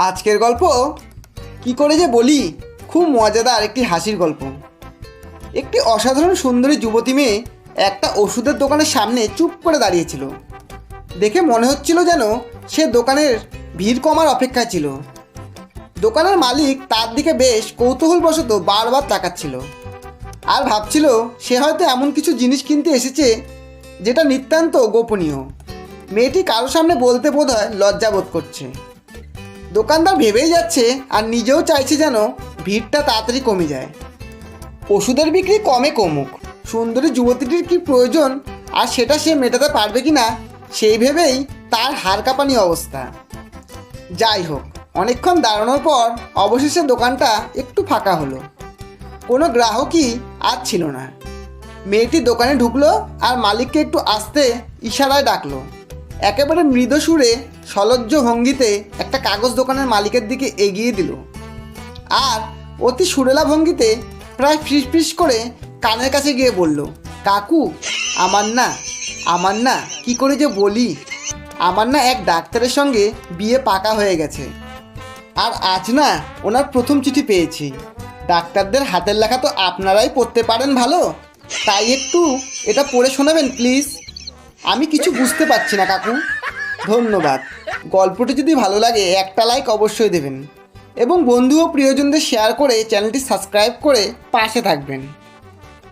আজকের গল্প? কি করে যে বলি? খুব মজাদার একটি হাসির গল্প। একটি অসাধারণ সুন্দরী যুবতী মেয়ে একটা ওষুধের দোকানের সামনে চুপ করে দাঁড়িয়েছিল। দেখে মনে হচ্ছিল যেন সে দোকানের ভিড় কমার অপেক্ষায় ছিল। দোকানের মালিক তার দিকে বেশ কৌতূহলবশত বারবার তাকাচ্ছিল। আর ভাবছিল সে হয়তো এমন কিছু জিনিস কিনতে এসেছে যেটা নিতান্ত গোপনীয়। মেয়েটি কারও সামনে বলতে বোধ হয় লজ্জা বোধ করছে। দোকানদার ভেবেই যাচ্ছে আর নিজেও চাইছে যেন ভিড়টা তাড়াতাড়ি কমে যায়। ওষুধের বিক্রি কমে কমুক। সুন্দরী যুবতীটির কি প্রয়োজন আর সেটা সে মেটাতে পারবে কি না সেই ভেবেই তার হাড় কাঁপানি অবস্থা। যাই হোক, অনেকক্ষণ দাঁড়ানোর পর অবশেষে দোকানটা একটু ফাঁকা হলো। কোনো গ্রাহকই আর ছিল না। মেয়েটি দোকানে ঢুকলো আর মালিককে একটু আসতে ইশারায় ডাকলো। একেবারে মৃদু সুরে সলজ্জ ভঙ্গিতে একটা কাগজ দোকানের মালিকের দিকে এগিয়ে দিল। আর অতি সুরেলা ভঙ্গিতে প্রায় ফিস ফিস করে কানের কাছে গিয়ে বলল, কাকু, আমার না আমার না, কি করে যে বলি? আমার না এক ডাক্তারের সঙ্গে বিয়ে পাকা হয়ে গেছে। আর আজ না ওনার প্রথম চিঠি পেয়েছি। ডাক্তারদের হাতের লেখা তো আপনারাই পড়তে পারেন ভালো? তাই একটু এটা পড়ে শোনাবেন, প্লিজ? আমি কিছু বুঝতে পারছি না, কাকু। ধন্যবাদ। গল্পটি যদি ভালো লাগে, একটা লাইক অবশ্যই দেবেন। এবং বন্ধু ও প্রিয়জনদের শেয়ার করে চ্যানেলটি সাবস্ক্রাইব করে পাশে থাকবেন।